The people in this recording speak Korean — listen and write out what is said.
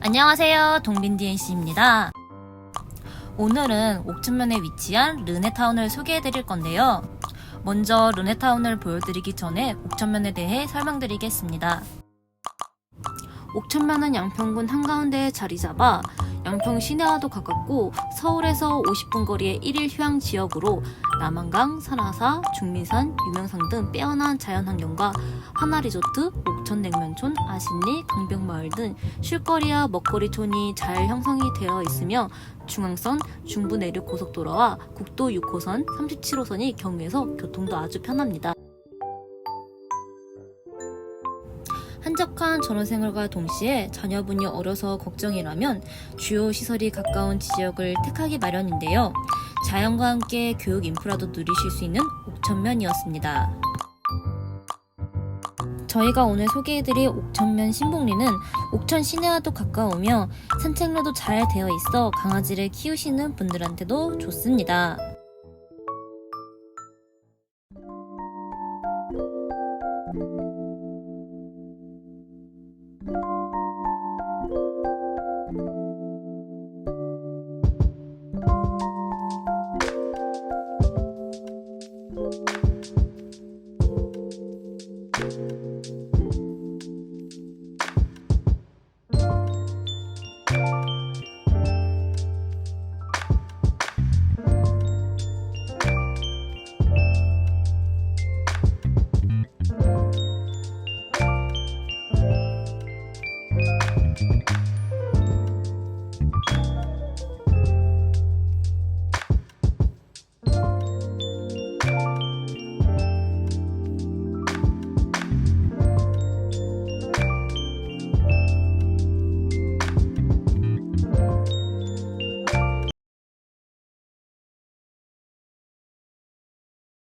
안녕하세요. 동빈DNC입니다. 오늘은 옥천면에 위치한 르네타운을 소개해 드릴 건데요. 먼저 르네타운을 보여드리기 전에 옥천면에 대해 설명드리겠습니다. 옥천면은 양평군 한가운데에 자리 잡아 양평 시내와도 가깝고 서울에서 50분 거리의 1일 휴양 지역으로 남한강, 산하사, 중미산, 유명상 등 빼어난 자연환경과 하나리조트, 옥천냉면촌, 아신리, 강병마을 등 쉴거리와 먹거리촌이 잘 형성이 되어 있으며 중앙선, 중부 내륙 고속도로와 국도 6호선, 37호선이 경유해서 교통도 아주 편합니다. 한적한 전원생활과 동시에 자녀분이 어려서 걱정이라면 주요 시설이 가까운 지역을 택하기 마련인데요. 자연과 함께 교육 인프라도 누리실 수 있는 옥천면이었습니다. 저희가 오늘 소개해드릴 옥천면 신봉리는 옥천 시내와도 가까우며 산책로도 잘 되어 있어 강아지를 키우시는 분들한테도 좋습니다. Thank you.